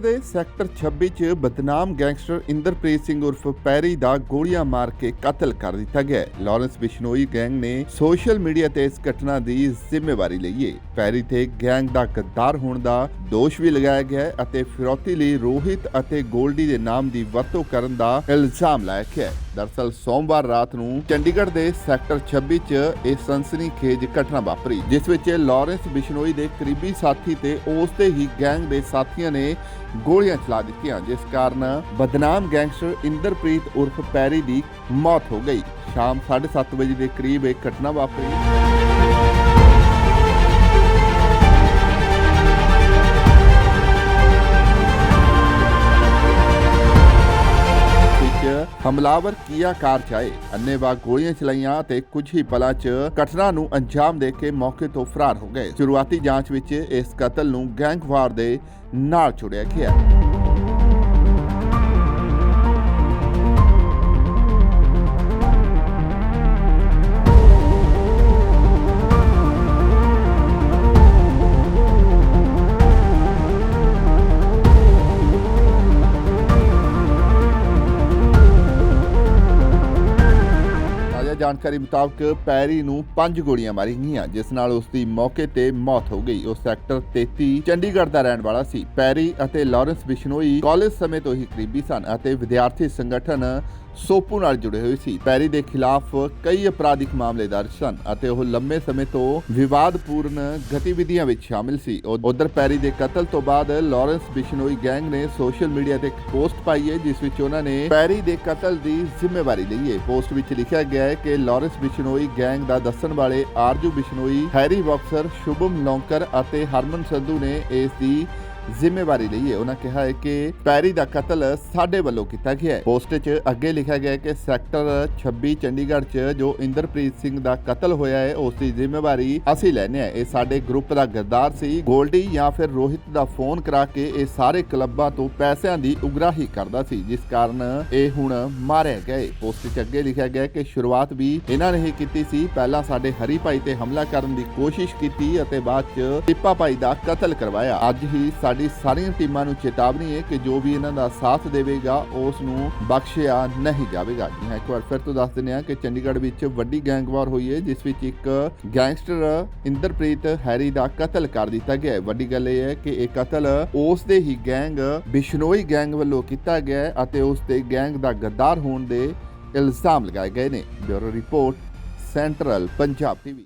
ਦੇ ਸੈਕਟਰ 26 'ਚ ਬਦਨਾਮ ਗੈਂਗਸਟਰ ਇੰਦਰਪ੍ਰੀਤ ਸਿੰਘ ਉਰਫ ਪੈਰੀ ਦਾ ਗੋਲੀਆਂ ਮਾਰ ਕੇ ਕਤਲ ਕਰ ਦਿੱਤਾ ਗਿਆ ਲਾਰੈਂਸ ਬਿਸ਼ਨੋਈ ਗੈਂਗ ਨੇ ਸੋਸ਼ਲ ਮੀਡੀਆ ਤੇ ਇਸ ਘਟਨਾ ਦੀ ਜ਼ਿੰਮੇਵਾਰੀ ਲਈ ਹੈ। ਪੈਰੀ ਤੇ ਗੈਂਗ ਦਾ ਗੱਦਾਰ ਹੋਣ ਦਾ ਦੋਸ਼ ਵੀ ਲਗਾਇਆ ਗਿਆ ਹੈ ਅਤੇ ਫਿਰੌਤੀ ਲਈ ਰੋਹਿਤ ਅਤੇ ਗੋਲਡੀ ਦੇ ਨਾਮ ਦੀ ਵਰਤੋਂ ਕਰਨ ਦਾ ਇਲਜ਼ਾਮ ਲਾਇਆ ਗਿਆ ਹੈ। ਦਰਸਲ ਸੋਮਵਾਰ ਰਾਤ ਨੂੰ ਚੰਡੀਗੜ੍ਹ ਦੇ ਸੈਕਟਰ 26 'ਚ ਇਹ ਸਨਸਨੀਖੇਜ ਘਟਨਾ ਵਾਪਰੀ, ਜਿਸ ਵਿੱਚ ਲਾਰੈਂਸ ਬਿਸ਼ਨੋਈ ਦੇ ਕਰੀਬੀ ਸਾਥੀ ਤੇ ਉਸ ਦੇ ਹੀ ਗੈਂਗ ਦੇ ਸਾਥੀਆਂ ਨੇ ਗੋਲੀਆਂ ਚਲਾ ਦਿੱਤੀਆਂ, ਜਿਸ ਕਾਰਨ ਬਦਨਾਮ ਗੈਂਗਸਟਰ ਇੰਦਰਪ੍ਰੀਤ ਉਰਫ ਪੈਰੀ ਦੀ ਮੌਤ ਹੋ ਗਈ। ਸ਼ਾਮ 7:30 ਵਜੇ ਦੇ ਕਰੀਬ ਇਹ ਘਟਨਾ ਵਾਪਰੀ। ਹਮਲਾਵਰ ਕੀਆ ਕਾਰ ਚਾਏ ਅੰਨੇਵਾਹ ਗੋਲੀਆਂ ਚਲਾਈਆਂ ਤੇ ਕੁਝ ਹੀ ਪਲਾਂ 'ਚ ਘਟਨਾ ਨੂੰ ਅੰਜਾਮ ਦੇ ਕੇ ਮੌਕੇ ਤੋਂ ਫਰਾਰ ਹੋ ਗਏ। ਸ਼ੁਰੂਆਤੀ ਜਾਂਚ ਵਿੱਚ ਇਸ ਕਤਲ ਨੂੰ ਗੈਂਗਵਾਰ ਦੇ ਨਾਲ ਜੁੜਿਆ ਗਿਆ। ਜਾਣਕਾਰੀ ਮੁਤਾਬਕ ਪੈਰੀ ਨੂੰ ਪੰਜ ਗੋਲੀਆਂ ਮਾਰੀਆਂ ਗਈਆਂ, ਜਿਸ ਨਾਲ ਉਸ ਦੀ ਮੌਕੇ ਤੇ ਮੌਤ ਹੋ ਗਈ। ਉਹ ਸੈਕਟਰ 33 ਚੰਡੀਗੜ੍ਹ ਦਾ ਰਹਿਣ ਵਾਲਾ ਸੀ। ਪੈਰੀ ਅਤੇ ਲਾਰੈਂਸ ਬਿਸ਼ਨੋਈ ਕਾਲਜ ਸਮੇਂ ਤੋਂ ਹੀ ਕਰੀਬੀ ਸਨ ਅਤੇ ਵਿਦਿਆਰਥੀ ਸੰਗਠਨ ਸੋਪੂ ਨਾਲ ਜੁੜੇ ਹੋਏ ਸੀ। ਪੈਰੀ ਦੇ ਖਿਲਾਫ ਕਈ ਅਪਰਾਧਿਕ ਮਾਮਲੇ ਦਰਜ ਸਨ ਅਤੇ ਉਹ ਲੰਮੇ ਸਮੇਂ ਤੋਂ ਵਿਵਾਦਪੂਰਨ ਗਤੀਵਿਧੀਆਂ ਵਿੱਚ ਸ਼ਾਮਿਲ ਸੀ। ਉਧਰ ਪੈਰੀ ਦੇ ਕਤਲ ਤੋਂ ਬਾਅਦ ਲਾਰੈਂਸ ਬਿਸ਼ਨੋਈ ਗੈਂਗ ਨੇ ਸੋਸ਼ਲ ਮੀਡੀਆ ਤੇ ਇੱਕ ਪੋਸਟ ਪਾਈ ਹੈ, ਜਿਸ ਵਿੱਚ ਉਹਨਾਂ ਨੇ ਪੈਰੀ ਦੇ ਕਤਲ ਦੀ ਜ਼ਿੰਮੇਵਾਰੀ ਲਈ ਹੈ। ਪੋਸਟ ਵਿੱਚ ਲਿਖਿਆ ਗਿਆ ਹੈ ਕਿ ਲਾਰੈਂਸ ਬਿਸ਼ਨੋਈ ਗੈਂਗ ਦਾ ਦੱਸਣ ਵਾਲੇ ਆਰਜੂ ਬਿਸ਼ਨੋਈ, ਹੈਰੀ ਬਾਕਸਰ ਸ਼ੁਭਮ ਲੌਂਕਰ ਅਤੇ ਹਰਮਨ ਸੰਧੂ ਨੇ ਇਸ ਦੀ ਜ਼ਿੰਮੇਵਾਰੀ ਲਈ ਹੈ। ਉਹਨਾਂ ਕਿਹਾ ਹੈ ਕਿ ਪੈਰੀ ਦਾ ਕਤਲ ਸਾਡੇ ਵੱਲੋਂ ਕੀਤਾ ਗਿਆ ਹੈ। ਪੋਸਟ 'ਚ ਅੱਗੇ ਲਿਖਿਆ ਗਿਆ ਹੈ ਕਿ ਸੈਕਟਰ 26 ਚੰਡੀਗੜ੍ਹ 'ਚ ਜੋ ਇੰਦਰਪ੍ਰੀਤ ਸਿੰਘ ਦਾ ਕਤਲ ਹੋਇਆ ਹੈ, ਉਸ ਦੀ ਜ਼ਿੰਮੇਵਾਰੀ ਅਸੀਂ ਲੈਨੇ ਆ ਇਹ ਸਾਡੇ ਗਰੁੱਪ ਦਾ ਗੱਦਾਰ ਸੀ, ਗੋਲਡੀ ਜਾਂ ਫਿਰ ਰੋਹਿਤ ਦਾ ਫੋਨ ਕਰਾ ਕੇ ਇਹ ਸਾਰੇ ਕਲੱਬਾਂ ਤੋਂ ਪੈਸਿਆਂ ਦੀ ਉਗਰਾਹੀ ਕਰਦਾ ਸੀ, ਜਿਸ ਕਾਰਨ ਇਹ ਹੁਣ ਮਾਰਿਆ ਗਏ ਪੋਸਟ 'ਚ ਅੱਗੇ ਲਿਖਿਆ ਗਿਆ ਕਿ ਸ਼ੁਰੂਆਤ ਵੀ ਇਹਨਾਂ ਨੇ ਹੀ ਕੀਤੀ ਸੀ। ਪਹਿਲਾਂ ਸਾਡੇ ਹਰੀ ਭਾਈ ਤੇ ਹਮਲਾ ਕਰਨ ਦੀ ਕੋਸ਼ਿਸ਼ ਕੀਤੀ ਅਤੇ ਬਾਅਦ 'ਚ ਟਿੱਪਾ ਭਾਈ ਦਾ ਕਤਲ ਕਰਵਾਇਆ। ਅੱਜ ਹੀ ਸਾਡੀ ਸਾਰੀਆਂ ਟੀਮਾਂ ਨੂੰ ਚੇਤਾਵਨੀ ਹੈ ਕਿ ਜੋ ਵੀ ਇਹਨਾਂ ਦਾ ਸਾਥ ਦੇਵੇਗਾ, ਉਸ ਨੂੰ ਬਖਸ਼ਿਆ ਨਹੀਂ ਜਾਵੇਗਾ। ਜੀ ਇੱਕ ਵਾਰ ਫਿਰ ਤੋਂ ਦੱਸ ਦਿੰਦੇ ਹਾਂ ਕਿ ਚੰਡੀਗੜ੍ਹ ਵਿੱਚ ਵੱਡੀ ਗੈਂਗਵਾਰ ਹੋਈ ਹੈ, ਜਿਸ ਵਿੱਚ ਇੱਕ ਗੈਂਗਸਟਰ ਇੰਦਰਪ੍ਰੀਤ ਹੈਰੀ ਦਾ ਕਤਲ ਕਰ ਦਿੱਤਾ ਗਿਆ ਹੈ। ਵੱਡੀ ਗੱਲ ਇਹ ਹੈ ਕਿ ਇਹ ਕਤਲ ਉਸ ਦੇ ਹੀ ਗੈਂਗ, ਬਿਸ਼ਨੋਈ ਗੈਂਗ ਵੱਲੋਂ ਕੀਤਾ ਗਿਆ ਹੈ ਅਤੇ ਉਸ ਦੇ ਗੈਂਗ ਦਾ ਗੱਦਾਰ ਹੋਣ ਦੇ ਇਲਜ਼ਾਮ ਲਗਾਏ ਗਏ ਨੇ। Bureau report, central Punjab TV